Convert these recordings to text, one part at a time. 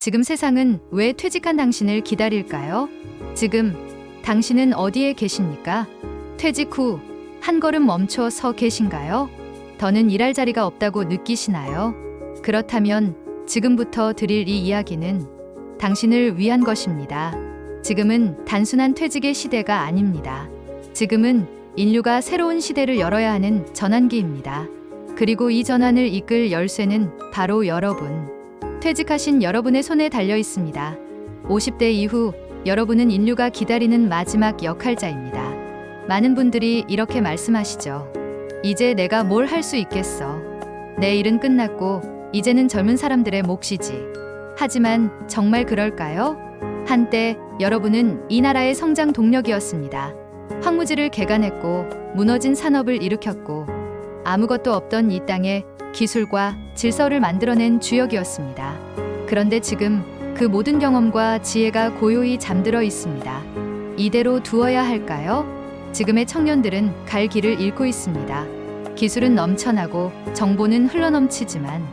지금 세상은 왜 퇴직한 당신을 기다릴까요? 지금 당신은 어디에 계십니까? 퇴직 후 한 걸음 멈춰 서 계신가요? 더는 일할 자리가 없다고 느끼시나요? 그렇다면 지금부터 드릴 이 이야기는 당신을 위한 것입니다. 지금은 단순한 퇴직의 시대가 아닙니다. 지금은 인류가 새로운 시대를 열어야 하는 전환기입니다. 그리고 이 전환을 이끌 열쇠는 바로 여러분. 퇴직하신 여러분의 손에 달려 있습니다. 50대 이후 여러분은 인류가 기다리는 마지막 역할자입니다. 많은 분들이 이렇게 말씀하시죠. 이제 내가 뭘 할 수 있겠어. 내 일은 끝났고 이제는 젊은 사람들의 몫이지. 하지만 정말 그럴까요? 한때 여러분은 이 나라의 성장 동력이었습니다. 황무지를 개간했고 무너진 산업을 일으켰고 아무것도 없던 이 땅에 기술과 질서를 만들어낸 주역이었습니다. 그런데 지금 그 모든 경험과 지혜가 고요히 잠들어 있습니다. 이대로 두어야 할까요? 지금의 청년들은 갈 길을 잃고 있습니다. 기술은 넘쳐나고 정보는 흘러넘치지만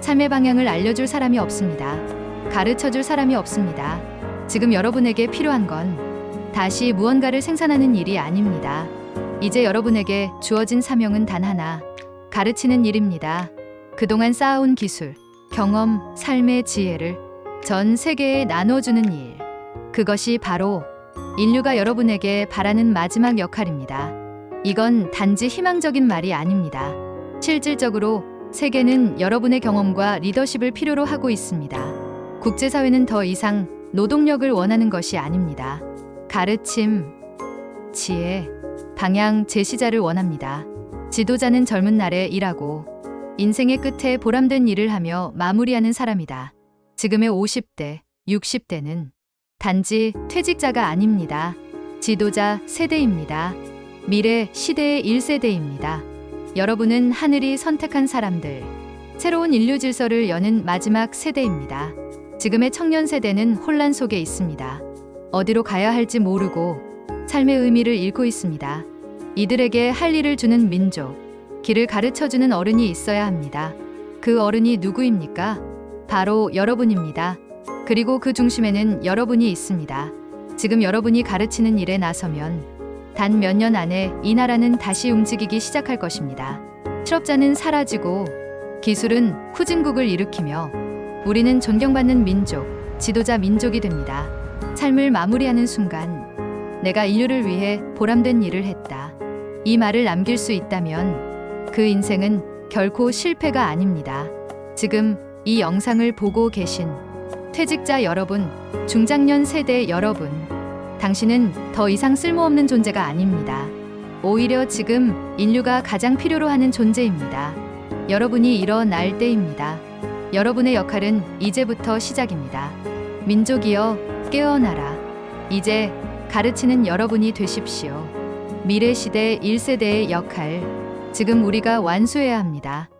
삶의 방향을 알려줄 사람이 없습니다. 가르쳐 줄 사람이 없습니다. 지금 여러분에게 필요한 건 다시 무언가를 생산하는 일이 아닙니다. 이제 여러분에게 주어진 사명은 단 하나. 가르치는 일입니다. 그동안 쌓아온 기술, 경험, 삶의 지혜를 전 세계에 나눠주는 일. 그것이 바로 인류가 여러분에게 바라는 마지막 역할입니다. 이건 단지 희망적인 말이 아닙니다. 실질적으로 세계는 여러분의 경험과 리더십을 필요로 하고 있습니다. 국제사회는 더 이상 노동력을 원하는 것이 아닙니다. 가르침, 지혜, 방향 제시자를 원합니다. 지도자는 젊은 날에 일하고 인생의 끝에 보람된 일을 하며 마무리하는 사람이다. 지금의 50대, 60대는 단지 퇴직자가 아닙니다. 지도자 세대입니다. 미래 시대의 1세대입니다. 여러분은 하늘이 선택한 사람들, 새로운 인류 질서를 여는 마지막 세대입니다. 지금의 청년 세대는 혼란 속에 있습니다. 어디로 가야 할지 모르고 삶의 의미를 잃고 있습니다. 이들에게 할 일을 주는 민족, 길을 가르쳐 주는 어른이 있어야 합니다. 그 어른이 누구입니까? 바로 여러분입니다. 그리고 그 중심에는 여러분이 있습니다. 지금 여러분이 가르치는 일에 나서면 단 몇 년 안에 이 나라는 다시 움직이기 시작할 것입니다. 실업자는 사라지고 기술은 후진국을 일으키며 우리는 존경받는 민족, 지도자 민족이 됩니다. 삶을 마무리하는 순간 내가 인류를 위해 보람된 일을 했다. 이 말을 남길 수 있다면 그 인생은 결코 실패가 아닙니다. 지금 이 영상을 보고 계신 퇴직자 여러분, 중장년 세대 여러분, 당신은 더 이상 쓸모없는 존재가 아닙니다. 오히려 지금 인류가 가장 필요로 하는 존재입니다. 여러분이 일어날 때입니다. 여러분의 역할은 이제부터 시작입니다. 민족이여 깨어나라. 이제 가르치는 여러분이 되십시오. 미래 시대 1세대의 역할, 지금 우리가 완수해야 합니다.